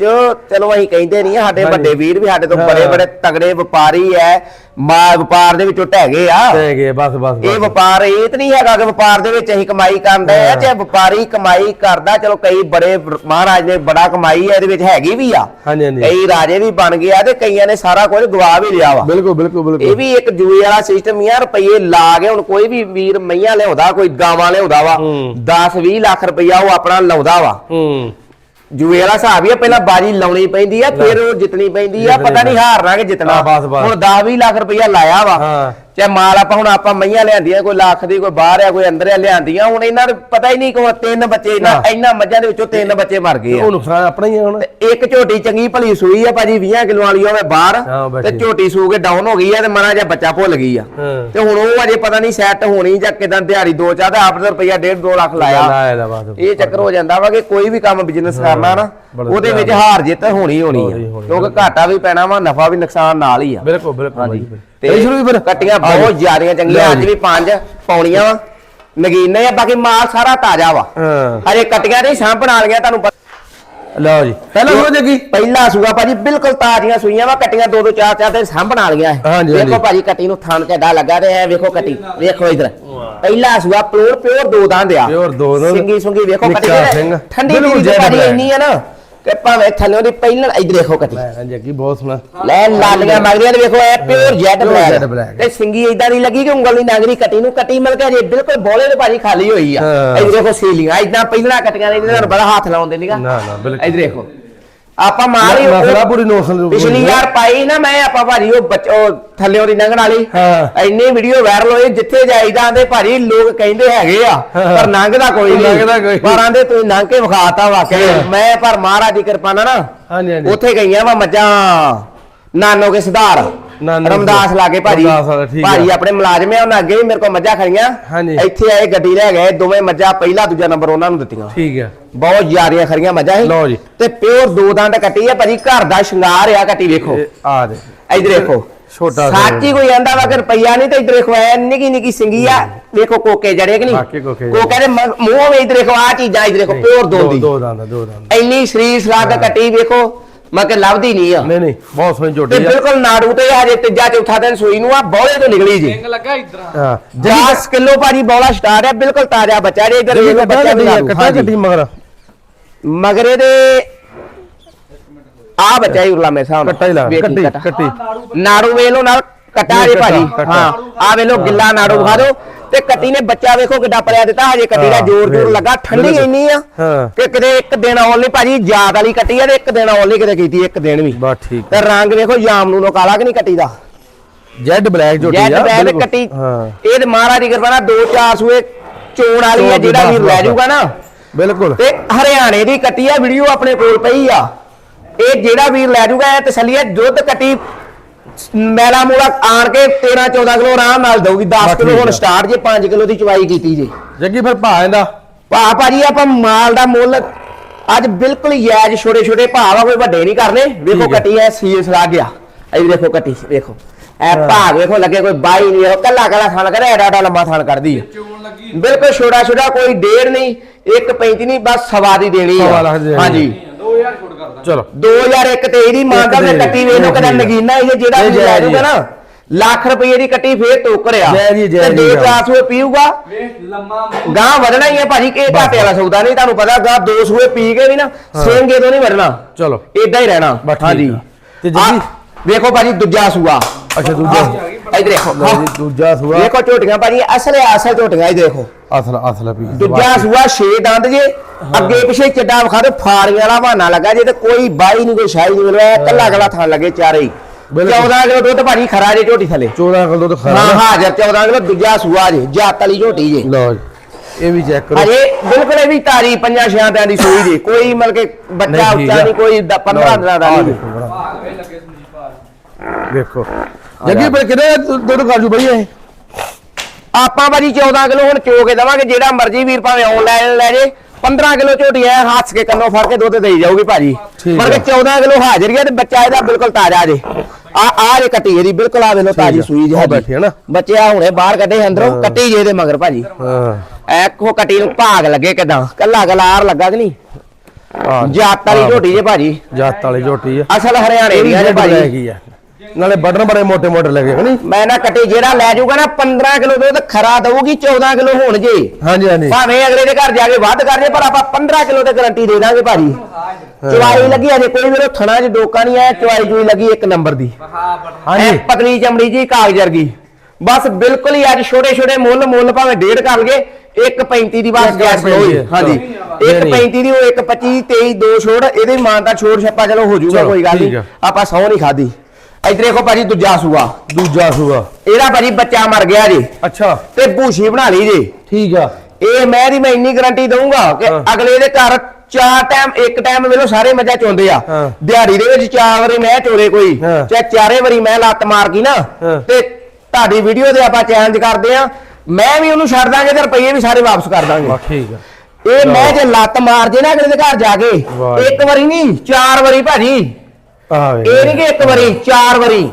ਚਲੋ ਅਸੀਂ ਕਹਿੰਦੇ ਨਹੀਂ ਆ, ਸਾਡੇ ਵੱਡੇ ਵੀਰ ਵੀ ਸਾਡੇ ਤੋਂ ਬੜੇ ਬੜੇ ਤਗੜੇ ਵਪਾਰੀ ਐ ਮਾਲ ਵਪਾਰ ਦੇ ਵਿੱਚੋਂ ਢਹਿ ਆ। ਤੇ ਗਏ ਬਸ ਬਸ। ਇਹ ਵਪਾਰ ਇਹ ਤਾਂ ਨਹੀਂ ਹੈਗਾ ਕਿ ਵਪਾਰ ਦੇ ਵਿੱਚ ਅਸੀਂ ਕਮਾਈ ਕਰਦੇ ਆ ਚਾਹੇ ਵਪਾਰੀ ਕਮਾਈ ਕਰਦਾ ਚਲੋ ਕਈ ਬੜੇ ਮਹਾਰਾਜ ਨੇ ਬੜਾ ਕਮਾਈ ਹੈ ਇਹਦੇ ਵਿੱਚ ਹੈਗੀ ਵੀ ਆ। ਹਾਂਜੀ ਹਾਂਜੀ। ਕਈ ਰਾਜੇ ਵੀ ਬਣ ਗਏ ਆ ਤੇ ਕਈਆਂ ਨੇ ਸਾਰਾ ਕੁਝ ਗਵਾ ਵੀ ਲਿਆ ਵਾ। ਬਿਲਕੁਲ ਬਿਲਕੁਲ ਬਿਲਕੁਲ। ਇਹ ਵੀ ਇੱਕ ਜੂਏ ਵਾਲਾ ਸਿਸਟਮ ਹੀ ਆ ਰੁਪਈਏ ਲਾ ਕੇ ਹੁਣ ਕੋਈ ਵੀ ਵੀਰ ਮਈਆਂ ਲਿਆਉਂਦਾ ਕੋਈ ਗਾਵਾਂ ਲਿਆਉਂਦਾ ਵਾ 10 20 ਲੱਖ ਰੁਪਈਆ ਉਹ ਆਪਣਾ ਲਾਉਂਦਾ ਵਾ। ਹੂੰ। ਜੂਏ ਵਾਲਾ ਹਿਸਾਬ ਹੀ ਆ ਪਹਿਲਾਂ ਬਾਜੀ ਲਾਉਣੀ ਪੈਂਦੀ ਆ ਫਿਰ ਉਹ ਜਿੱਤਣੀ ਪੈਂਦੀ ਆ ਪਤਾ ਨਹੀਂ ਹਾਰਨਾ ਕਿ ਜਿੱਤਣਾ। ਹਾਂ, ਬਸ, ਬਸ। ਹੁਣ 10 20 ਲੱਖ ਰੁਪਈਆ ਲਾਇਆ ਵਾ। ਹਾਂ। ਚਾਹੇ ਮਾਲ ਆਪਾਂ ਹੁਣ ਆਪਾਂ ਮਈਆਂ ਲਿਆਂਦੀਆਂ ਕੋਈ ਲੱਖ ਦੀ ਕੋਈ ਬਾਹਰ ਆ ਕੋਈ ਅੰਦਰ ਆ ਲਿਆਂਦੀਆਂ ਹੁਣ ਇਹਨਾਂ ਨੂੰ ਪਤਾ ਹੀ ਨਹੀਂ ਕਿ ਹੁਣ ਤਿੰਨ ਬੱਚੇ ਇਹਨਾਂ ਇਹਨਾਂ ਮੱਝਾਂ ਦੇ ਵਿੱਚੋਂ ਤਿੰਨ ਬੱਚੇ ਮਰ ਗਏ ਆ। ਉਹ ਨੁਕਸਾਨ ਆਪਣਾ ਹੀ ਆ ਹੁਣ। ਤੇ ਇੱਕ ਝੋਟੀ ਚੰਗੀ ਭਲੀ ਸੂਈ ਆ ਭਾਜੀ 20 ਕਿਲੋ ਵਾਲੀ ਹੋਵੇ ਬਾਹਰ। ਤੇ ਝੋਟੀ ਸੂ ਕੇ ਡਾਊਨ ਹੋ ਗਈ ਆ ਤੇ ਮਨਾ ਜਿਹਾ ਬੱਚਾ ਭੁੱਲ ਗਈ ਆ। ਤੇ ਹੁਣ ਉਹ ਅਜੇ ਪਤਾ ਨਹੀਂ ਸੈੱਟ ਹੋਣੀ ਜਾਂ ਕਿਦਾਂ ਦਿਹਾੜੀ ਦੋ ਚਾਹ ਤੇ ਆਪ ਦਾ ਰੁਪਈਆ 1.5 2 ਲੱਖ ਲਾਇਆ। ਇਹ ਚੱਕਰ ਹੋ ਜਾਂਦਾ ਵਾ ਕਿ ਕੋਈ ਵੀ ਕੰਮ ਬਿਜ਼ਨਸ ਕਰਨਾ ਨਾ ਉਹਦੇ ਵਿੱਚ ਹਾਰ ਜਿੱਤ ਹੋਣੀ ਹੋਣੀ ਆ। ਕਿਉਂਕਿ ਘਾਟਾ ਵੀ ਪੈਣਾ ਵਾ ਨਫਾ ਵੀ ਨੁਕਸਾਨ ਨਾਲ ਹੀ ਆ। ਬਿਲਕੁਲ ਬਿਲਕੁਲ ਹਾਂਜੀ। ਤੇ ਸ਼ੁਰੂ ਫਿਰ। ਕੱਟੀਆਂ ਬਹੁਤ ਜ਼ਿਆਦੀਆਂ ਚੰਗੀਆਂ ਅੱਜ ਵੀ ਪੰਜ ਪੌਣੀਆਂ ਵਾ। ਨਗੀਨੇ ਆ ਬਾਕੀ ਮਾਲ ਸਾਰਾ ਤਾਜ਼ਾ ਵਾ। ਹਾਂ। ਹਜੇ ਕੱਟੀਆਂ ਨਹੀਂ ਸਾਂਭਣ ਵਾਲੀਆਂ ਤੁਹਾਨੂੰ ਪਤਾ। ਲਓ ਜੀ। ਪਹਿਲਾਂ ਸੁਣੋ ਜੱਗੀ ਪਹਿਲਾ ਸੂਆ ਭਾਜੀ ਬਿਲਕੁਲ ਤਾਜ਼ੀਆਂ ਸੂਈਆਂ ਵਾ ਕੱਟੀਆਂ ਦੋ ਦੋ ਚਾਰ ਚਾਰ ਤੇ ਸਾਂਭਣ ਵਾਲੀਆਂ ਹਾਂਜੀ। ਭਾਜੀ ਕੱਟੀ ਨੂੰ ਥਣ ਝੱਡਾ ਲੱਗਾ ਤੇ ਇਹ ਵੇਖੋ ਕੱਟੀ। ਵੇਖੋ ਇਧਰ। ਪਹਿਲਾ ਸੂਆ ਪਿਓਰ ਪਿਓਰ ਦੋ ਦੰਦ ਆ। ਪਿਓਰ ਦੋ ਦੰਦ। ਸਿੰਗੀ ਸੁੰਗੀ ਵੇਖੋ ਕੱਟੀ ਦੇ। ਠੰਡੀ ਜੈਡ ਭਾਜੀ। ਇੰਨੀ ਆ ਨਾ। ਕਿ ਭਾਵੇਂ ਥੱਲੇ ਦੀ ਪਹਿਲਾਂ ਇਧਰ ਦੇਖੋ ਕੱਟੀ ਲੈ ਜੱਗੀ ਬਹੁਤ ਸੋਹਣਾ। ਲੈ ਲਾਲੀਆਂ ਮਗਰੀਆਂ ਤੇ ਵੇਖੋ ਇਹ ਪਿਓਰ jet ਬਲੈਕ। ਤੇ ਸਿੰਗੀ ਇਦਾਂ ਦੀ ਲੱਗੀ ਕਿ ਉਂਗਲ ਦੀ ਨਾਗਰੀ ਕੱਟੀ ਨੂੰ ਕੱਟੀ ਮਿਲ ਕੇ ਜੇ ਬਿਲਕੁਲ ਬੋਲੇ ਤੇ ਭਾਜੀ ਖਾਲੀ ਹੋਈ ਆ। ਹਾਂ। ਇਧਰ ਦੇਖੋ ਸੀਲੀਆਂ ਇਦਾਂ ਪਹਿਲਾਂ ਕੱਟੀਆਂ ਨੇ ਤੁਹਾਨੂੰ ਬੜਾ ਹੱਥ ਲਾਉਂਦੇ ਨਹੀਂਗਾ ਨਾ ਨਾ ਬਿਲਕੁਲ। ਇਧਰ ਦੇਖੋ। ਆਪਾਂ ਮਾਰੀ ਉਹ- ਨਸਲਾ ਪੂਰੀ ਨਸਲ ਪਿਛਲੀ ਯਾਰ ਪਾਈ ਨਾ ਮੈਂ ਆਪਾਂ ਭਾਜੀ ਉਹ ਬੱਚ- ਥੱਲੇ ਉਹਦੀ ਲੰਘਣ ਵਾਲੀ। ਹਾਂ। ਇੰਨੀ ਵੀਡੀਓ ਵਾਇਰਲ ਹੋਈ ਜਿੱਥੇ ਜਾਈਦਾ ਆਂਦੇ ਭਾਜੀ ਲੋਕ ਕਹਿੰਦੇ ਹੈਗੇ ਆ ਪਰ ਲੰਘਦਾ ਕੋਈ ਨਹੀਂ। ਪਰ ਆਂਦੇ ਤੂੰ ਲੰਘ ਕੇ ਵਿਖਾਤਾ ਵਾਕਿਆ। ਮੈਂ ਪਰ ਮਹਾਰਾਜ ਦੀ ਕਿਰਪਾ ਨਾਲ ਨਾ ਹਾਂਜੀ ਹਾਂਜੀ। ਉੱਥੇ ਗਈਆਂ ਵਾ ਮੱਝਾਂ। ਨਾਨੋ ਕੇ ਸੁਧਾਰ। ਕੇ ਰਮਦਾਸ ਭਾਜੀ। ਵਾਲਾ, ਠੀਕ ਆ। ਭਾਜੀ ਆਪਣੇ ਮੁਲਾਜ਼ਮ ਆ ਉਹਨਾਂ ਅੱਗੇ ਵੀ ਮੇਰੇ ਕੋਲ ਮੱਝਾਂ ਖੜੀਆਂ। ਹਾਂਜੀ। ਇੱਥੇ ਆਏ ਗੱਡੀ ਲੈ ਗਏ ਦੋਵੇਂ ਮੱਝਾਂ ਪਹਿਲਾ ਦੂਜਾ ਨੰਬਰ ਉਹਨਾਂ ਨੂੰ ਦਿੱਤੀਆਂ। ਠੀਕ ਹੈ ਬਹੁਤ ਯਾਰੀਆਂ ਖੜੀਆਂ ਮੱਝਾਂ ਸੀ। ਲਓ ਜੀ। ਤੇ ਪਿਓਰ ਦੋ ਦੰਦ ਕੱਟੀ ਆ ਭਾਜੀ ਘਰ ਦਾ ਸ਼ਿੰਗਾਰ ਆ ਕੱਟੀ ਵੇਖੋ। ਆ ਦੇ। ਇਧਰ ਦੇਖੋ ਛੋਟਾ ਸੱਚ ਕੋਈ ਆਂਦਾ ਵਾ ਕਿ ਰੁਪਈਆ ਨਹੀਂ ਤੇ ਇਧਰ ਦੇਖੋ ਐ ਨਿੱਕੀ ਨਿੱਕੀ ਸਿੰਗੀ ਆ। ਵੇਖੋ ਕੋਕੇ ਜੜੇ ਕਿ ਨਹੀਂ? ਕੋਕੇ ਦੇ ਮੂੰਹ ਵਿੱਚ ਇਧਰ ਦੇਖੋ ਆ ਚੀਜ਼ਾਂ ਇਧਰ ਦੇਖੋ ਪਿਓਰ ਦੋ ਦੀ ਦੋ। ਦੰਦ ਦੋ ਦੰਦ। ਇੰਨੀ ਸਰੀਰ ਸਲਾਦ ਕੱਟੀ ਵੇਖੋ। ਮੈਂ ਕਿ ਲੱਭਦੀ ਨਹੀਂ ਆ। ਨਹੀਂ ਨਹੀਂ ਬਹੁਤ ਸੋਹਣੀ ਤੇ ਝੋਟੀ ਆ। ਬਿਲਕੁਲ ਨਾੜੂ ਤੇ ਹਜੇ ਤੀਜਾ ਚੌਥਾ ਦਿਨ ਸੂਈ ਨੂੰ ਆ ਬੌਲੇ ਤੋਂ ਨਿਕਲੀ ਜੀ। ਸਿੰਘ ਲੱਗਾ ਇਧਰ। ਹਾਂ 10 ਕਿਲੋ ਭਾਜੀ ਬੌਲਾ ਸਟਾਰਟ ਹੈ ਬਿਲਕੁਲ ਤਾਜ਼ਾ ਬੱਚਾ ਜੇ ਇਧਰ ਜਿਹੜੀ ਵੇਖੋ ਬੱਚਾ ਵੀ ਨਾੜੂ। ਕੱਟਾ ਹਾਂਜੀ। ਕੱਟੀ ਮਗਰ। ਮਗਰੇ ਦੇ ਆ ਬੱਚਾ ਹੀ ਉਰਲਾ ਮੇਰੇ ਹਿਸਾਬ ਨਾਲ। ਕੱਟਾ ਹੀ ਲਾ ਕੱਟੀ ਕੱਟਾ। ਕੱਟੀ। ਨਾੜੂ ਵੇਖ ਲਓ ਨਾਲ ਕੱਟਾ ਜੇ ਭਾਜੀ। ਹਾਂ ਆ ਵੇਖ ਲਓ ਗਿੱਲਾ ਨਾੜੂ ਵਿਖਾ ਦਿਓ। ਤੇ ਕੱਟੀ ਨੇ ਬੱਚਾ ਵੇਖੋ ਕਿੱਡਾ ਪਲਿਆ ਦਿੱਤਾ ਹਜੇ ਕੱਟੀ ਦਾ ਜੋਰ ਜੋਰ। ਲੱਗਾ। ਠੰਡੀ। ਇੰਨੀ ਆ ਕਿ ਕਿਤੇ ਇੱਕ ਦਿਨ ਆਉਣ ਲਈ ਭਾਜੀ ਯਾਦ ਵਾਲੀ ਕੱਟੀ ਆ ਤੇ ਇੱਕ ਦਿਨ ਆਉਣ ਲਈ ਕਿਤੇ ਕੀਤੀ ਇੱਕ ਦਿਨ ਵੀ। ਬਸ ਠੀਕ ਤੇ ਰੰਗ ਵੇਖੋ ਜਾਮਨੂ ਨੂੰ ਕਾਲਾ ਕਿ ਨਹੀਂ ਕੱਟੀ ਦਾ? ਜੈਡ ਬਲੈਕ ਜੈਟ ਆ ਬੈਗ ਬਿਲਕੁਲ। ਕੱਟੀ। ਇਹ ਤੇ ਮਹਾਰਾਜ ਦੀ ਕਿਰਪਾ ਨਾਲ ਦੋ ਚਾਰ ਸੂਏ ਚੋਣ ਵਾਲੀ ਆ ਦੀ ਜਿਹੜਾ ਵੀ ਬਸ, ਲੈ। ਜਾਊਗਾ ਨਾ। ਬਿਲਕੁਲ। ਤੇ ਹਰਿਆਣੇ ਦੀ ਕੱਟੀ ਆ ਵੀਡੀਓ ਆਪਣੇ ਕੋਲ ਪਈ ਆ। ਇਹ ਜਿਹੜਾ ਵੀਰ ਲੈ ਜਾਊਗਾ ਇਹ ਤਸੱਲੀ ਹੈ ਦੁੱਧ ਕੱਟੀ ਮੈਲਾ ਮੂਲਾ ਆਣ ਕੇ 13 14 ਕਿਲੋ ਆਰਾਮ ਨਾਲ ਦਊਗੀ 10 ਬਸ ਕਿਲੋ ਹੁਣ। ਸਟਾਰਟ ਜੇ 5 ਕਿਲੋ ਦੀ ਚਵਾਈ ਕੀਤੀ ਜੇ। ਜੱਗੀ ਫਿਰ ਭਾ ਇਹਦਾ। ਭਾ ਭਾਜੀ ਆਪਾਂ ਮਾਲ ਦਾ ਮੁੱਲ ਅੱਜ ਬਿਲਕੁਲ ਯਾਜ ਛੋਟੇ ਛੋਟੇ ਭਾਅ ਆ ਕੋਈ ਵੱਡੇ ਨਹੀਂ ਕਰਨੇ। ਵੇਖੋ। ਕੱਟੀ ਐ ਸੀਸ ਲੱਗ ਗਿਆ। ਇਹ ਵੇਖੋ ਕੱਟੀ ਵੇਖੋ। ਐ ਭਾਗ ਵੇਖੋ ਲੱਗੇ ਕੋਈ ਬਾਈ ਨਹੀਂ ਵੇਖੋ ਕੱਲਾ ਕੱਲਾ ਥਣ ਕਰੇ ਐਡਾ ਐਡਾ ਲੰਮਾ ਥਣ ਕਰਦੀ ਬਿਲਕੁਲ ਛੋਟਾ ਛੋਟਾ ਕੋਈ ਡੇਢ ਨਹੀਂ ਇੱਕ ਪੈਂਤੀ ਨਹੀਂ ਬਸ ਸਵਾ ਦੀ ਦੇਣੀ। ਹਾਂਜੀ। 2000 ਛੋੜ ਕਰਦਾ। ਚਲੋ। 2001 ਤੇ ਇਹਦੀ ਤੇ ਦੇ ਕੱਟੀ ਵੇਖ ਲਓ ਕਦਾ ਠੀਕ ਆ। ਨਗੀਨਾ ਇਹ ਜਿਹੜਾ ਇਹ ਵੀ ਲੈ ਜਾਇਜ਼ ਹੀ ਜੂਗਾ ਆ। ਨਾ ਲੱਖ ਰੁਪਏ ਦੀ ਕੱਟੀ ਫੇਰ ਟੋਕਰਿਆ। ਜਾਇਜ਼ ਹੀ, ਜਾਇਜ਼ ਤੇ ਹੀ ਦੋ ਆ। ਚਾਰ ਸੌ ਪੀਊਗਾ। ਵੇਖ ਲੰਮਾ ਮੂੰਹ। ਗਾਂ ਵਧਣਾ ਹੀ ਹੈ ਭਾਜੀ ਕਿ ਇਹ ਘਾਟੇ ਵਾਲਾ ਸੌਦਾ ਨਹੀਂ ਤੁਹਾਨੂੰ ਪਤਾ ਗਾਂ ਦੋ ਸੂਏ ਪੀ ਕੇ ਵੀ ਨਾ ਸਿੰਘੇ ਤੋਂ ਨਹੀਂ ਵਰਨਾ ਚਲੋ। ਇਦਾਂ ਹੀ ਰਹਿਣਾ। ਬਸ ਠੀਕ ਹਾਂਜੀ। ਆ। ਤੇ ਜਿਹੜੀ ਵੇਖੋ ਭਾਜੀ ਦੂਜਾ ਸੂਆ। ਅੱਛਾ ਦੂਜਾ। ਇਧਰ ਦੇਖੋ। ਲਓ ਜੀ, ਦੂਜਾ ਸੂਆ। ਵੇਖੋ ਝੋਟੀਆਂ ਭਾਜੀ ਅਸਲ ਅਸਲ ਝੋਟੀਆਂ ਇਧਰ ਦੇਖੋ। ਅਸਲ ਅਸਲ ਪੀ ਦੂਜਾ ਸੂਆ ਛੇ ਦੰਦ ਜੇ ਅੱਗੇ ਪਿਛੇ ਚੱਡਾ ਵਿਖਾ ਦੇ ਫਾੜੀਆਂ ਵਾਲਾ ਬਹਾਨਾ ਲੱਗਾ ਜੇ ਤੇ ਕੋਈ ਬਾਈ ਨਹੀਂ ਕੋਈ ਸ਼ਾਹੀ ਨਹੀਂ ਮਿਲਵਾ ਕੱਲਾ ਕੱਲਾ ਥਾਂ ਲੱਗੇ ਚਾਰੇ ਹੀ। ਬਿਲਕੁਲ। 14 ਕਿਲੋ ਦੁੱਧ ਭਾਜੀ ਖਰਾ ਜੇ ਝੋਟੀ ਥੱਲੇ। 14 ਕਿਲੋ ਤਾਂ ਹਾਂ ਖਰਾ ਹਾਜ਼ਰ 14 ਕਿਲੋ ਦੂਜਾ ਸੂਆ ਜੇ ਜੱਤ ਵਾਲੀ ਝੋਟੀ ਜੇ। ਲਓ ਜੀ ਇਹ ਵੀ ਚੈੱਕ ਕਰੋ। ਅਜੇ ਬਿਲਕੁਲ ਇਹ ਵੀ ਤਾਰੀ ਪੰਜਾਂ ਛਿਆਂ ਦਿਨਾਂ ਦੀ ਸੂਈ ਦੀ ਕੋਈ ਮਤਲਬ ਕਿ ਬੱਚਾ ਨਹੀਂ, ਠੀਕ ਉੱਚਾ ਆ। ਨਹੀਂ ਕੋਈ 15 ਦਿਨਾਂ ਦਾ ਨਹੀਂ। ਦੇਖੋ। ਜੱਗੀ ਪਰ ਕਿਹਦੇ ਦੁੱਧ ਕਾਜੂ ਬਈ ਇਹ? ਆਪਾਂ ਭਾਜੀ 14 ਕਿਲੋ ਹੁਣ ਚੋ ਕੇ ਦਵਾਂਗੇ ਜਿਹੜਾ ਮਰਜ਼ੀ ਵੀਰ ਭਾਵੇਂ ਆਨਲਾਈਨ ਲੈ ਜੇ। 15 ਕਿਲੋ ਝੋਟੀ ਐ ਹੱਥ ਕੇ ਕੰਨੋਂ ਫੜ ਕੇ ਦੁੱਧ ਦੇਈ ਜਾਊਗੀ ਭਾਜੀ। ਪਰ ਕਿ ਆ। 14 ਕਿਲੋ ਹਾਜ਼ਰ ਗਿਆ ਤੇ ਬੱਚਾ ਇਹਦਾ ਬਿਲਕੁਲ ਤਾਜ਼ਾ ਜੇ। ਆ ਆ ਜੇ ਕੱਟੀ ਇਹਦੀ ਬਿਲਕੁਲ ਆ ਵੇਲੋ ਤਾਜ਼ੀ। ਸੂਈ ਜੇ ਉਹ ਸਾਡੀ। ਬੈਠੀ ਆ ਨਾ। ਬੱਚਿਆ ਹੁਣੇ ਬਾਹਰ ਕੱਢੇ ਅੰਦਰੋਂ ਹਾਂ। ਕੱਟੀ ਜੇ ਇਹਦੇ ਮਗਰ ਭਾਜੀ। ਹਾਂ। ਐਖੋ ਕੱਟੀ ਨੂੰ ਭਾਗ ਲੱਗੇ ਕਿਦਾਂ? ਕੱਲਾ ਗਲਾਰ ਲੱਗਾ ਕਿ ਨਹੀਂ? ਜਾਤ ਵਾਲੀ ਝੋਟੀ ਜੇ ਭਾਜੀ। ਜੱਤ ਵਾਲੀ ਝੋਟੀ ਆ। ਅਸਲ ਹਰਿਆਣੇ ਦੀ ਜੇ ਭਾਜੀ। ਹੈਗੀ ਆ। ਨਾਲੇ ਬਟਨ ਬੜੇ ਮੋਟੇ ਮੋਟੇ ਲੱਗੇ ਨਹੀਂ? ਮੈਂ ਨਾ ਕੱਟੀ ਜਿਹੜਾ ਲੈ ਜਾਊਗਾ ਨਾ 15 ਕਿਲੋ ਦੁੱਧ ਖਰਾ ਦਊਗੀ 14 ਕਿਲੋ ਹੋਣ ਜੇ ਹਾਂਜੀ ਹਾਂਜੀ। ਭਾਵੇਂ ਅਗਲੇ ਦੇ ਘਰ ਜਾ ਕੇ ਵੱਧ ਕਰ ਜੇ ਪਰ ਆਪਾਂ 15 ਕਿਲੋ ਤੇ ਗਾਰੰਟੀ ਦੇ ਦਾਂਗੇ ਭਾਜੀ। ਚਵਾਈ ਲੱਗੀ ਅਜੇ ਕੋਈ ਵੀਰੋ ਥਣਾ 'ਚ ਡੋਕਾ ਨਹੀਂ ਆਇਆ ਚਵਾਈ ਜੂਈ ਲੱਗੀ ਇੱਕ ਨੰਬਰ ਦੀ। ਹਾਂਜੀ। ਪਤਲੀ ਚਮੜੀ ਜੀ ਕਾਗਜ਼ ਵਰਗੀ। ਬਸ ਬਿਲਕੁਲ ਹੀ ਅੱਜ ਛੋਟੇ ਛੋਟੇ ਮੁੱਲ ਮੁੱਲ ਭਾਵੇਂ ਡੇਢ ਕਰ ਲਗੇ 1.35 ਦੀ ਬਸ ਗੈਸ ਹੋਈ। ਹਾਂਜੀ। ਚਲੋ। 1.35 ਦੀ ਉਹ 1.25 23 ਦੋ ਛੋੜ ਇਹਦੇ ਮਾਨਤਾ ਛੋੜ ਛੱਪਾ ਚਲੋ ਹੋ ਜਾਊਗਾ ਕੋਈ ਗੱਲ ਨਹੀਂ। ਆਪਾਂ ਸੌ ਨਹੀਂ ਖਾਦੀ ਇੱਧਰ ਦੇਖੋ ਭਾਜੀ ਦੂਜਾ ਸੂਆ। ਦੂਜਾ ਸੂਆ। ਇਹਦਾ ਭਾਜੀ ਬੱਚਾ ਮਰ ਗਿਆ ਜੀ। ਅੱਛਾ। ਤੇ ਭੂਸ਼ੀ ਬਣਾ ਲਈ ਜੀ। ਠੀਕ ਆ। ਇਹ ਮੈਂ ਦੀ ਮੈਂ ਇੰਨੀ ਗਾਰੰਟੀ ਦਊਂਗਾ ਕਿ। ਅਗਲੇ ਦੇ ਘਰ ਚਾਰ ਟਾਈਮ ਇੱਕ ਟਾਈਮ ਵੇਲੋ ਸਾਰੇ ਮੱਝਾਂ ਚੋਂਦੇ ਆ। ਦਿਹਾੜੀ ਦੇ ਵਿੱਚ ਚਾਰ ਵਾਰੀ ਮੈਂ ਚੋਰੇ ਕੋਈ। ਚਾਹੇ ਚਾਰੇ ਵਾਰੀ ਮੈਂ ਲੱਤ ਮਾਰ ਗਈ ਨਾ। ਤੇ ਤੁਹਾਡੀ ਵੀਡੀਓ ਤੇ ਆਪਾਂ ਚੈਲੰਜ ਕਰਦੇ ਆ। ਮੈਂ ਵੀ ਉਹਨੂੰ ਛੱਡ ਦਾਂਗੇ ਤੇ ਰੁਪਈਏ ਵੀ ਸਾਰੇ ਵਾਪਸ ਕਰ ਦਾਂਗੇ। ਠੀਕ ਆ। ਇਹ ਮੈਂ ਜੇ ਲੱਤ ਮਾਰ ਜੇ ਨਾ ਅਗਲੇ ਦੇ ਘਰ ਜਾ ਕੇ। ਇੱਕ ਵਾਰੀ ਨਹੀਂ ਚਾਰ ਵਾਰੀ ਭਾਜੀ। ਇਹ ਨਹੀਂ ਕਿ ਇੱਕ ਵਾਰੀ ਚਾਰ ਵਾਰੀ।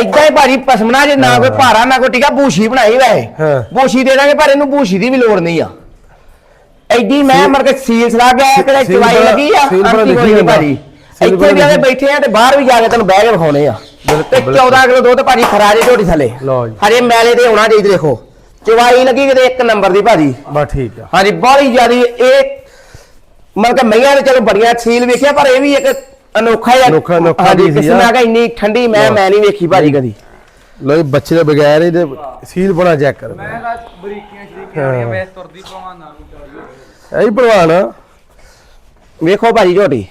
ਏਦਾਂ ਹੀ ਭਾਜੀ ਪਸਮਣਾ ਜੇ ਨਾ ਕੋਈ ਭਾਰਾ ਨਾ ਕੋਈ ਟਿਕਾ ਬੂਸ਼ੀ ਬਣਾਈ ਵੈਸੇ। ਹਾਂ। ਬੂਸ਼ੀ ਦੇ ਦਾਂਗੇ ਪਰ ਇਹਨੂੰ ਬੂਸ਼ੀ ਦੀ ਵੀ ਲੋੜ ਨਹੀਂ ਆ। ਐਡੀ ਮੈਂ ਮਰ ਕੇ ਸੀਲ ਸਲਾ ਗਿਆ ਕਿਹੜੇ ਚਵਾਈ ਲੱਗੀ ਆ। ਅੰਤੀ ਕੋਈ। ਭਾਜੀ। ਇੱਥੇ ਵੀ ਲਿਖੀ- ਬੈਠੇ ਆ ਤੇ ਬਾਹਰ ਵੀ ਜਾ ਕੇ ਤੈਨੂੰ ਬਹਿ ਕੇ ਵਿਖਾਉਣੇ ਆ। ਤੇ ਬਿਲਕੁਲ। 14 ਕਿਲੋ ਦੁੱਧ ਭਾਜੀ ਖਰਾਜੇ ਝੋਟੀ ਥੱਲੇ। ਹਜੇ ਮੈਲੇ ਤੇ ਹੋਣਾ ਚਾਹੀਦਾ ਦੇਖੋ। ਚਵਾਈ ਲੱਗੀ ਕਿਤੇ ਇੱਕ ਨੰਬਰ ਦੀ ਭਾਜੀ। ਬਸ ਠੀਕ ਆ। ਹਾਂਜੀ ਬੜੀ ਜਿਆਦੀ ਇਹ ਮਤਲਬ ਕਿ ਮਈਆਂ ਨੇ ਚਲੋ ਬੜੀਆਂ ਸੀਲ ਵੇਖਿਆ ਪਰ ਇਹ ਵੀ ਇੱਕ ਅਨੋਖਾ ਜਿਹਾ ਅਨੋਖਾ- ਅਨੋਖਾ ਹਾਂਜੀ ਵੀ ਸੀ ਕਿਸੇ। ਮੈਂ ਕਿਹਾ ਇੰਨੀ ਠੰਡੀ ਮੈਂ ਮੈਂ ਨਹੀਂ ਵੇਖੀ ਭਾਜੀ ਕਦੀ। ਲੋ ਜੀ ਬੱਚੇ ਦੇ ਬਗੈਰ ਇਹਦੇ ਸੀਲ ਬਣਾ ਚੈੱਕ ਕਰ। ਮੈਂ ਤਾਂ ਬਰੀਕੀਆਂ ਸ਼ਰੀਕੀਆਂ ਆ ਗਈਆਂ ਮੈਂ ਤੁਰਦੀ ਪਵਾਂ ਨਾ ਨੂੰ ਚੱਲ ਐਹੀ ਪ੍ਰਵਾਨ ਆ। ਵੇਖੋ ਭਾਜੀ ਝੋਟੀ।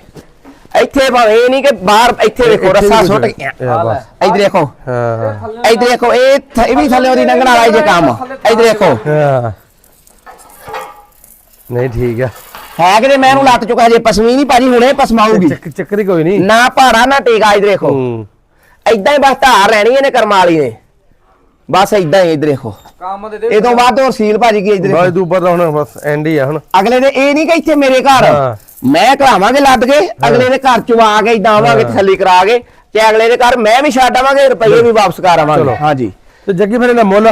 ਇੱਥੇ ਭਾਵੇਂ ਇਹ ਨਹੀਂ ਕਿ ਬਾਹਰ ਇੱਥੇ ਵੇਖੋ ਰੱਸਾ ਸੁੱਟ ਗਿਆ। ਇਹ ਬਸ ਇੱਧਰ ਦੇਖੋ। ਹਾਂ ਇੱਧਰ ਦੇਖੋ ਇਹ ਥ- ਇਹ ਵੀ ਥੱਲੇ ਉਹਦੀ ਲੰਘਣ ਵਾਲਾ ਹੀ ਜੇ ਕੰਮ। ਇੱਧਰ ਦੇਖੋ। ਹਾਂ। ਨਹੀਂ ਠੀਕ ਆ। ਹੈ ਕਿਤੇ ਮੈਂ ਇਹਨੂੰ ਲੱਤ ਚੁੱਕਾ ਜੇ ਪਸਮੀ ਨਹੀਂ ਭਾਜੀ ਹੁਣੇ ਪਸਮਾਊਗੀ। ਚੱਕ ਚੱਕਰੀ ਕੋਈ ਨਹੀਂ। ਨਾ ਭਾਰਾ ਨਾ ਟੀਕਾ ਇੱਧਰ ਦੇਖੋ। ਇਦਾਂ ਹੀ ਬਸ ਧਾਰ ਲੈਣੀ ਇਹਨੇ ਕਰਮ ਵਾਲੀ ਨੇ। ਬਸ ਇਦਾਂ ਹੀ ਇੱਧਰ ਦੇਖੋ। ਕੰਮ ਦੇ ਦੇ। ਇਹ ਤੋਂ ਬਾਅਦ ਹੋਰ ਸੀਲ ਭਾਜੀ ਕੀ ਇੱਧਰ ਬਾਈ ਉੱਪਰ ਤਾਂ ਹੁਣ ਬਸ ਐਂਡ ਹੀ ਆ ਹੁਣ। ਅਗਲੇ ਦੇ ਇਹ ਨਹੀਂ ਕਿ ਇੱਥੇ ਮੇਰੇ ਘਰ। ਮੈਂ ਘਲਾਵਾਂਗੇ ਲੱਦ ਕੇ ਅਗਲੇ ਦੇ ਘਰ ਚ ਆ ਕੇ ਇਦਾਂ ਆਵਾਂਗੇ ਤਸੱਲੀ ਕਰਾ ਕੇ ਤੇ ਅਗਲੇ ਦੇ ਘਰ ਮੈਂ ਵੀ ਛੱਡ ਆਵਾਂਗੇ ਰੁਪਈਏ ਵੀ ਵਾਪਸ ਕਰ ਆਵਾਂਗੇ। ਹਾਂਜੀ। ਤੇ ਜੱਗੀ ਫਿਰ ਇਹਦਾ ਮੁੱਲ?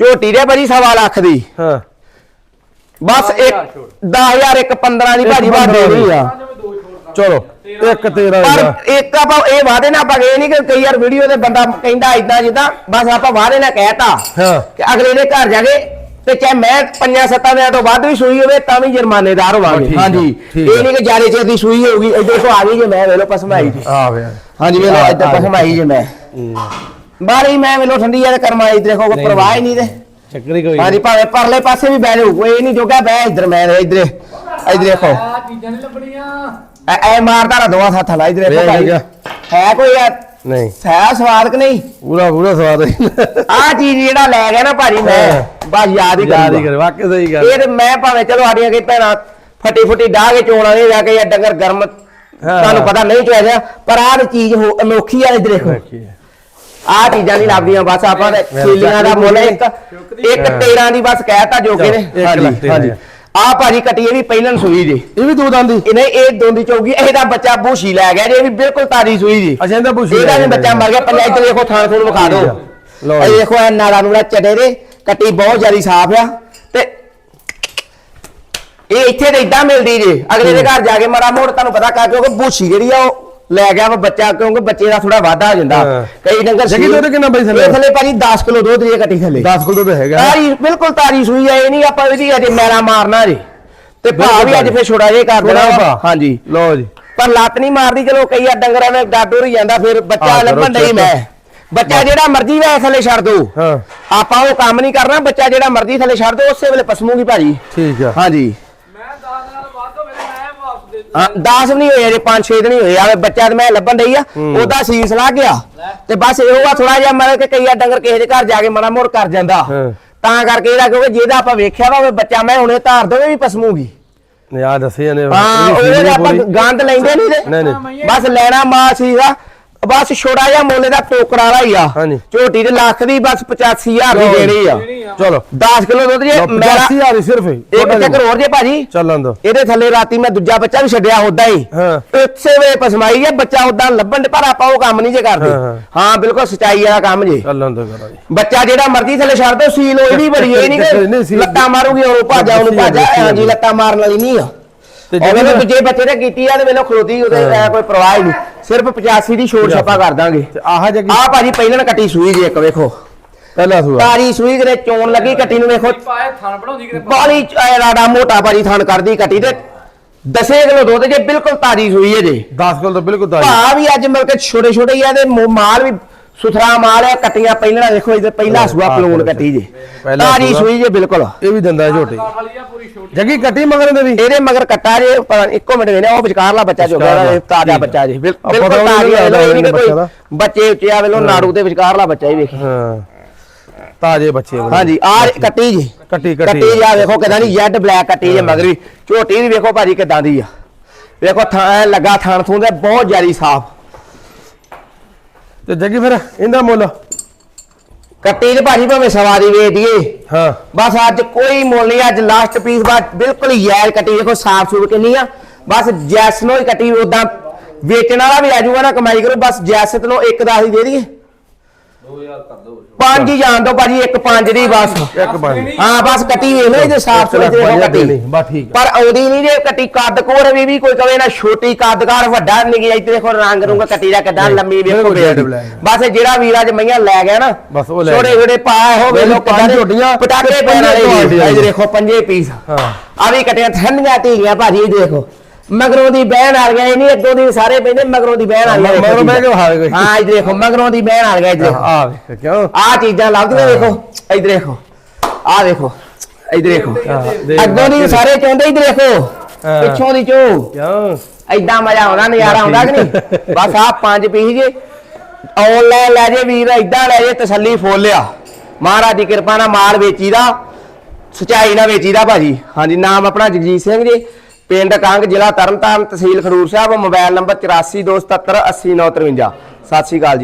ਝੋਟੀ ਦੇ ਭਾਜੀ ਸਵਾ ਲੱਖ ਦੀ। ਹਾਂ। ਬਸ ਇੱਕ 10000 ਇੱਕ 15 ਦੀ ਭਾਜੀ ਬਾਤ 15 ਦੇਣੀ ਆ। ਚਲੋ ਇੱਕ ਤੇਰਾ ਪਰ ਇੱਕ ਆਪਾਂ ਇਹ ਵਾਅਦੇ ਨਾਲ ਆਪਾਂ ਗਏ ਨਹੀਂ ਕਿ ਕਈ ਵਾਰ ਵੀਡੀਓ ਤੇ ਬੰਦਾ ਕਹਿੰਦਾ ਇਦਾਂ ਜਿੱਦਾਂ ਬਸ ਆਪਾਂ ਵਾਅਦੇ ਨਾਲ ਕਹਿਤਾ ਹਾਂ। ਕਿ ਅਗਲੇ ਦੇ ਘਰ ਜਾ ਕੇ ਤੇ ਚਾਹੇ ਮੈਂ ਪੰਜਾਂ ਸੱਤਾਂ ਦਿਨਾਂ ਤੋਂ ਵੱਧ ਵੀ ਸੂਈ ਹੋਵੇ ਤਾਂ ਵੀ ਜੁਰਮਾਨੇਦਾਰ ਹਾਂ, ਹੋਵਾਂਗੇ ਹਾਂਜੀ। ਇਹ। ਨਹੀਂ ਕਿ ਜਾਰੇ ਚਿਰ ਦੀ ਸੂਈ ਹੋਊਗੀ ਇੱਧਰ ਕੋ ਆ ਗਈ ਜੇ ਮੈਂ ਵੇਲੋ ਪਸਮਾਈ ਜੀ। ਆ ਵੇ ਹਾਂਜੀ ਵੇਲੋ ਆ। ਪਸਮਾਈ ਜੇ ਮੈਂ। ਬਾਰੀ ਮੈਂ ਵੇਲੋ ਠੰਡੀ ਆ ਤੇ ਕਰਮਾਈ ਦੇਖੋ ਕੋਈ ਪਰਵਾਹ ਹੀ ਨਹੀਂ ਤੇ। ਚੱਕਰੀ ਕੋਈ ਹਾਂਜੀ ਭਾਵੇਂ ਪਰਲੇ ਪਾਸੇ ਵੀ ਬਹਿ ਜਾਓ ਕੋਈ ਨਹੀਂ ਜੋਗਾ ਬਹਿ ਇੱਧਰ ਮੈਂ ਇੱਧਰ ਇੱਧਰ ਦੇਖੋ। ਆ ਚੀਜ਼ਾਂ ਨਹੀਂ ਲੱਭਣੀਆਂ। ਐ ਐ ਮਾਰਦਾ ਰਾ ਦੋਵਾਂ ਹੱਥਾਂ ਨਾਲ ਇੱਧਰ ਦੇਖੋ ਭਾਈ। ਹੈ ਕੋਈ ਐ? ਨਹੀਂ। ਹੈ ਸਵਾਦ ਕਿ ਨਹੀਂ? ਪੂਰਾ ਪੂਰਾ ਸਵਾਦ ਹੈ। ਆਹ ਚੀਜ਼ ਜਿਹੜਾ ਲੈ ਗਿਆ ਨਾ ਭਾਜੀ ਮੈਂ। ਬਸ ਯਾਦ ਹੀ ਯਾਦ ਹੀ ਕਰ ਵਾਕਿਆ ਸਹੀ ਗੱਲ। ਇਹ ਤੇ ਮੈਂ ਭਾਵੇਂ ਚਲੋ ਸਾਡੀਆਂ ਕਈ ਭੈਣਾਂ ਫੱਟੀ ਫੁੱਟੀ ਡਾਹ ਕੇ ਚੋਣਾ ਨਹੀਂ ਜਾ ਕੇ ਜਾਂ ਡੰਗਰ ਗਰਮ ਤੁਹਾਨੂੰ ਪਤਾ ਨਹੀਂ ਚੋਇਆ ਪਰ ਆਹ ਚੀਜ਼ ਹੋ- ਅਨੋਖੀ ਆ ਇੱਧਰ ਦੇਖੋ। ਆਹ ਚੀਜ਼ਾਂ ਨਹੀਂ ਲੱਭਦੀਆਂ ਬਸ ਆਪਾਂ ਸੀਲੀਆਂ ਦਾ ਮੁੱਲ ਇੱਕ ਇੱਕ 13 ਦੀ ਬਸ ਕਹਿਤਾ ਜੋਗੇ ਨੇ। ਤੇਰਾਂ ਹਾਂਜੀ। ਆਹ ਭਾਜੀ ਕੱਟੀ ਇਹ ਵੀ ਪਹਿਲਾਂ ਸੂਈ ਜੀ। ਇਹ ਵੀ ਦੋ ਦੰਦ ਦੀ। ਇਹਨੇ ਇਹ ਦੋਂਦੀ ਚੌਗੀ ਇਹਦਾ ਬੱਚਾ ਬੂਸ਼ੀ ਲੈ ਗਿਆ ਜੀ ਇਹ ਵੀ ਬਿਲਕੁਲ ਤਾਰੀ ਸੂਈ ਜੀ। ਅੱਛਾ ਇਹਦਾ ਪੁੱਛੀ ਇਹਦਾ ਵੀ ਬੱਚਾ ਮਰ ਗਿਆ ਪਹਿਲਾਂ ਇੱਧਰ ਦੇਖੋ ਥਾਂ ਥੋਂ ਵਿਖਾ ਦਿਓ। ਲਓ ਇਹ। ਦੇਖੋ ਇਹ ਨਾਲਾ ਨੂਲਾ ਚੱਡੇ ਦੇ ਕੱਟੀ ਬਹੁਤ ਜ਼ਿਆਦਾ ਸਾਫ਼ ਆ। ਤੇ ਇਹ ਇੱਥੇ ਤੇ ਇਦਾਂ ਮਿਲਦੀ ਜੀ। ਅਗਲੇ ਦੇ ਘਰ ਜਾ ਕੇ ਮਾੜਾ ਮੋੜ ਤੁਹਾਨੂੰ ਪਤਾ ਕਾ ਕਿਉਂਕਿ ਬੂਸ਼ੀ ਜਿਹੜੀ ਆ ਉਹ ਲੈ ਗਿਆ ਵਾ ਬੱਚਾ ਕਿਉਂਕਿ ਬੱਚੇ ਦਾ ਥੋੜਾ ਵਾਧਾ ਹੋ ਜਾਂਦਾ। ਹਾਂ। ਕਈ ਡੰਗਰ ਜੱਗੀ ਦੁੱਧ ਕਿੰਨਾ ਬਈ ਥੱਲੇ? ਇਹ ਥੱਲੇ ਭਾਜੀ 10 ਕਿਲੋ ਦੁੱਧ ਦੀ ਇਹ ਕੱਟੀ ਥੱਲੇ। 10 ਕਿਲੋ ਤਾਂ ਹੈਗਾ। ਤਾਰੀ ਬਿਲਕੁਲ ਤਾਰੀ ਸੂਈ ਆ ਇਹ ਨਹੀਂ ਆਪਾਂ ਇਹਦੀ ਅਜੇ ਮੈਲਾ ਮਾਰਨਾ ਜੀ ਤੇ ਭਾ ਬਿਲਕੁਲ ਵੀ ਅੱਜ ਫੇਰ ਛੋੜਾ ਜੇ ਕਰ ਦੇਣਾ ਵਾ। ਹਾਂਜੀ। ਲਓ ਜੀ। ਪਰ ਲੱਤ ਨਹੀਂ ਮਾਰਦੀ ਚਲੋ ਕਈ ਆ ਡੰਗਰਾਂ ਨੇ ਡਾਡੋ ਹੀ ਜਾਂਦਾ ਫਿਰ ਬੱਚਾ ਹਾਂ, ਕਰੋ ਲੱਭਣ ਨਹੀਂ check। ਮੈਂ। ਬੱਚਾ ਜਿਹੜਾ ਮਰਜ਼ੀ ਵੇ ਥੱਲੇ ਛੱਡ ਦੋ। ਹਾਂ। ਆਪਾਂ ਉਹ ਕੰਮ ਨਹੀਂ ਕਰਨਾ ਬੱਚਾ ਜਿਹੜਾ ਮਰਜ਼ੀ ਥੱਲੇ ਛੱਡ ਦੋ ਉਸੇ ਵੇਲੇ ਪਸਮੂਗੀ ਭਾਜੀ। ਠੀਕ ਆ। ਹਾਂਜੀ ਮੈਂ 10 ਨਾਲ ਵੱਧ ਹੋਵੇ ਤੇ ਮੈਂ ਵਾਪਸ ਦੇ ਦੂੰ ਹਾਂ 10 ਵੀ ਨਹੀਂ ਹੋਏ ਜੇ 5-6 ਦਿਨ ਹੀ ਹੋਏ ਆਵੇ ਬੱਚਾ ਤੇ ਮੈਂ ਲੱਭਣ ਡਈ ਆ ਉਹਦਾ ਸੀਸ ਲੱਗ ਗਿਆ। ਤੇ ਬਸ ਇਹੋ ਆ ਥੋੜਾ ਜਿਹਾ ਮਤਲਬ ਕਿ ਕਈ ਆ ਡੰਗਰ ਕਿਸੇ ਦੇ ਘਰ ਜਾ ਕੇ ਮਾੜਾ ਮੋੜ ਕਰ ਜਾਂਦਾ। ਤਾਂ ਕਰਕੇ ਇਹਦਾ ਕਿਉਂਕਿ ਜਿਹਦਾ ਆਪਾਂ ਵੇਖਿਆ ਵਾ ਉਹ ਬੱਚਾ ਮੈਂ ਹੁਣੇ ਧਾਰ ਦੋਵੇਂ ਵੀ ਪਸਮੂਗੀ। ਨੇ ਆ ਦੱਸੇ ਜਾਂਦੇ ਹਾਂ ਉਹਦੇ ਆਪਾਂ। ਗੰਦ ਲੈਂਦੇ ਨਹੀਂ ਤੇ। ਬਸ ਲੈਣਾ ਮਾਲ ਸੀਗਾ। ਬਸ ਛੋੜਾ ਜਿਹਾ ਮੁੱਲ ਦਾ ਟੋਕਰਾ ਵਾਲਾ ਹੀ ਆ। ਹਾਂਜੀ। ਝੋਟੀ ਦੇ ਲੱਖ ਦੀ ਬਸ 85000 ਦੀ ਦੇਣੀ ਆ। ਚਲੋ। 10 ਕਿਲੋ ਦੁੱਧ ਜੇ ਮੇਰਾ 85000 ਹੀ ਸਿਰਫ ਇੱਕ ਚੱਕਰ ਹੋਰ ਜੇ ਭਾਜੀ। ਚੱਲਣ ਦੋ ਇਹਦੇ ਥੱਲੇ ਰਾਤੀ ਮੈਂ ਦੂਜਾ ਬੱਚਾ ਵੀ ਛੱਡਿਆ ਹੁੰਦਾ ਹੀ। ਹਾਂ। ਇਸੇ ਵੇ ਪਸਮਾਈ ਹੈ ਬੱਚਾ ਉਦਾਂ ਲੱਭਣ ਦੇ ਪਰ ਆਪਾਂ ਉਹ ਕੰਮ ਨਹੀਂ ਜੇ ਕਰਦੇ। ਹਾਂ, ਹਾਂ। ਹਾਂ ਬਿਲਕੁਲ ਸਚਾਈ ਵਾਲਾ ਕੰਮ ਜੇ। ਚੱਲਣ ਦੋ ਕਰੋ ਜੀ। ਬੱਚਾ ਜਿਹੜਾ ਮਰਜ਼ੀ ਥੱਲੇ ਛੱਡ ਦੋ ਸੀਲ ਉਹ ਵੀ ਬੜੀ ਇਹ ਨਹੀਂ ਨਹੀਂ, ਕਿ ਸੀਲ- ਲੱਤਾਂ ਮਾਰੂਗੀ ਉਹਨੂੰ ਭਾਜਾ ਉਹਨੂੰ ਭਾਜਾ। ਹਾਂਜੀ ਲੱਤਾਂ ਮਾਰਨ ਵਾਲੀ ਨਹੀਂ ਆ। ਤੇ ਤੇ ਜਿਹੜੇ ਜਿਹੜੇ ਦੂਜੇ ਬੱਚੇ ਨੇ ਕੀਤੀ ਆ ਤੇ ਮੈਨੂੰ ਖਲੋਤੀ ਉਹਦੇ ਐ ਕੋਈ ਪਰਵਾਹ ਹੀ ਨਹੀਂ। ਸਿਰਫ 85 ਦੀ ਛੋੜ ਛਾਪਾ ਕਰ ਦਾਂਗੇ। ਤੇ ਆਹ ਜੱਗੀ ਆਹ ਭਾਜੀ ਪਹਿਲਾਂ ਕੱਟੀ ਸੂਈ ਜੇ ਇੱਕ ਵੇਖੋ। ਪਹਿਲਾ ਸੂਆ। ਤਾਰੀ ਸੂਈ ਕਿਤੇ ਚੋਣ ਲੱਗੀ ਕੱਟੀ ਨੂੰ ਵੇਖੋ। ਪਾਏ ਥਣ ਬਣਾਉਂਦੀ ਕਿਤੇ? ਬਾਲੀ ਰਾਡਾ ਮੋਟਾ ਭਾਜੀ ਥਣ ਕਰਦੀ ਕੱਟੀ ਤੇ। ਦਸੇ ਕਿਲੋ ਦੁੱਧ ਜੇ ਬਿਲਕੁਲ ਤਾਰੀ ਸੂਈ ਹੈ ਜੇ। 10 ਕਿਲੋ ਤਾਂ ਬਿਲਕੁਲ ਤਾਜ਼ੀ ਭਾ ਵੀ ਅੱਜ ਮਿਲ ਕੇ ਛੋਟੇ ਛੋਟੇ ਹੀ ਆ ਤੇ ਮਾਲ ਵੀ ਸੁਥਰਾ ਮਾਲ ਹੈ ਕੱਟੀਆਂ ਪਹਿਲਾਂ ਦੇਖੋ ਇਹਦੇ ਪਹਿਲਾ ਸੂਆ ਪਲੂਣ ਕੱਟੀ ਜੇ। ਤਾਰੀ। ਸੂਈ ਜੇ ਬਿਲਕੁਲ। ਇਹ ਵੀ ਦੰਦਾ ਝੋਟੀ। ਵਾਲੀ ਪੂਰੀ ਜੱਗੀ ਕੱਟੀ ਮਗਰ ਦੇ ਵੀ? ਇਹਦੇ ਮਗਰ ਕੱਟਾ ਜੇ ਨੀ, ਇੱਕੋ ਮਿੰਟ ਵੇਨੇ ਉਹ ਵਿਚਕਾਰਲਾ ਬੱਚਾ ਜੋ ਗਿਆ ਤਾਜ਼ਾ ਬੱਚਾ ਜੇ। ਬਿਲਕੁਲ ਤਾਜ਼ਾ ਦਾ। ਕੋਈ ਬੱਚੇ ਉੱਚੇ ਆ ਵੇਲੋ ਨਾੜੂ ਦੇ ਵਿਚਕਾਰਲਾ ਬੱਚਾ ਹੀ ਵੇਖੀ। ਹਾਂ। ਤਾਜੇ ਬੱਚੇ ਵਾਲੇ। ਹਾਂਜੀ ਆ ਕੱਟੀ ਜੀ। ਕੱਟੀ ਕੱਟੀ। ਕੱਟੀ ਆ ਵੇਖੋ ਕਿਦਾਂ ਦੀ ਜੈਡ ਬਲੈਕ ਕੱਟੀ ਜੇ ਮਗਰ। ਵੀ ਝੋਟੀ ਵੀ ਵੇਖੋ ਭਾਜੀ ਕਿਦਾਂ ਦੀ ਆ। ਵੇਖੋ ਥਾਂ ਲੱਗਾ ਥਾਣ ਥੂੰ ਦੇ ਬਹੁਤ ਜ਼ਿਆਦੀ ਸਾਫ਼। ਤੇ ਜੱਗੀ ਫਿਰ ਇਹਦਾ ਮੁੱਲ? ਕੱਟੀ ਤੇ ਭਾਜੀ ਭਾਵੇਂ ਸਵਾਰੀ ਵੇਚ ਦਈਏ। ਹਾਂ। ਬਸ ਅੱਜ ਕੋਈ ਮੁੱਲ ਨਹੀਂ ਅੱਜ ਲਾਸਟ ਪੀਸ ਬਾਅਦ ਬਿਲਕੁਲ ਯੈਰ ਕੱਟੀ ਦੇਖੋ ਸਾਫ਼ ਸੂਫ ਕਿੰਨੀ ਆ। ਬਸ ਜੈਸਨੋ ਹੀ ਕੱਟੀ ਉਦਾਂ ਵੇਚਣ ਵਾਲਾ ਵੀ ਆ ਜਾਊਗਾ ਨਾ ਕਮਾਈ ਕਰੋ ਬਸ ਜੈਸਤ ਨੂੰ ਇੱਕ ਹੀ ਦੇ ਦਈਏ। 2000 ਕਰ ਦੋ ਪੰਜ ਹੀ ਜਾਣ ਦੋ ਭਾਜੀ ਇੱਕ ਪੰਜ ਦੀ ਬਸ। ਇੱਕ ਪੰਜ। ਹਾਂ ਬਸ ਕੱਟੀ ਵੇਖ ਲਓ ਇਹਦੇ ਸਾਫ਼ ਸੁਥਰੀ ਦੇਖੋ ਕੱਟੀ। ਬਸ ਠੀਕ ਆ। ਪਰ ਆਉਂਦੀ ਨਹੀਂ ਜੇ ਕੱਟੀ ਕੱਦ ਕੋਰ ਵੀ ਵੀ ਕੋਈ ਕਵੇ ਨਾ ਛੋਟੀ ਕੱਦਕਾਰ ਵੱਡਾ ਨਿੱਕੀ ਇੱਥੇ ਦੇਖੋ ਰੰਗ ਰੁੰਗ ਕੱਟੀ ਦਾ ਕਿਦਾਂ ਲੰਮੀ ਵੇਖੋ। ਬਸ ਜਿਹੜਾ ਵੀਰ ਅੱਜ ਮਈਆਂ ਲੈ ਗਿਆ ਨਾ ਬਸ ਉਹ ਲੈ ਗਿਆ। ਛੋਟੇ ਪਾ ਹੋ ਵੇ ਮੇਰੀ ਲੋਕ ਪੰਜ ਝੋਟੀਆਂ, ਪਟਾਕੇ ਪੈਣ ਵਾਲੇ ਇਹ ਦੇਖੋ ਪੰਜੇ ਪੀਸ। ਹਾਂ। ਆ ਵੀ ਕੱਟੀਆਂ ਠੰਡੀਆਂ ਢੀਆਂ ਭਾਜੀ ਇਹ ਦੇਖੋ। ਮਗਰੋਂ ਦੀ ਬਹਿਣ ਆ ਗਿਆ ਇਹ ਨਹੀਂ ਅੱਗੋਂ ਦੀ ਸਾਰੇ ਪੈਂਦੇ ਮਗਰੋਂ ਦੀ ਬਹਿਣ ਆ ਗਿਆ ਮਗਰੋਂ ਬਹਿ ਕੇ ਦੇ ਕੋਈ। ਹਾਂ ਇਹ ਦੇਖੋ ਮਗਰੋਂ ਦੀ ਬਹਿਣ ਆ ਗਿਆ ਇਹ ਦੇਖੋ ਆ ਵੇਖ ਕਿਉਂ? ਆ ਚੀਜ਼ਾਂ ਲੱਭਦੀਆਂ ਦੇਖੋ ਇਧਰ ਦੇਖੋ ਆ ਦੇਖੋ ਇਧਰ ਦੇਖੋ। ਅੱਗੋਂ ਦੀ ਸਾਰੇ ਚਾਹੁੰਦੇ ਇਧਰ ਦੇਖੋ। ਪਿੱਛੋਂ ਦੀ ਚੋ। ਕਿਉਂ? ਐਦਾਂ ਮਜ਼ਾ ਆਉਂਦਾ ਨਜ਼ਾਰਾ ਆਉਂਦਾ ਕਿ ਨਹੀਂ? ਬਸ ਆਹ ਪੰਜ ਪੀਸ ਜੇ। ਆਨਲਾਈਨ ਲੈ ਜੇ ਵੀਰ ਐਦਾਂ ਲੈ ਜੇ ਤਸੱਲੀ ਫੁੱਲ ਆ। ਮਹਾਰਾਜ ਦੀ ਕਿਰਪਾ ਨਾਲ ਮਾਲ ਵੇਚੀਦਾ ਸਚਾਈ ਨਾਲ ਵੇਚੀਦਾ ਭਾਜੀ। ਹਾਂਜੀ ਨਾਮ ਆਪਣਾ ਜਗਜੀਤ ਸਿੰਘ ਜੀ। ਪਿੰਡ ਕਾਂਗ ਜ਼ਿਲ੍ਹਾ ਤਰਨਤਾਰਨ ਤਹਿਸੀਲ ਖਡੂਰ ਸਾਹਿਬ ਮੋਬਾਈਲ ਨੰਬਰ 8427780953 ਸਤਿ ਸ਼੍ਰੀ ਅਕਾਲ ਜੀ।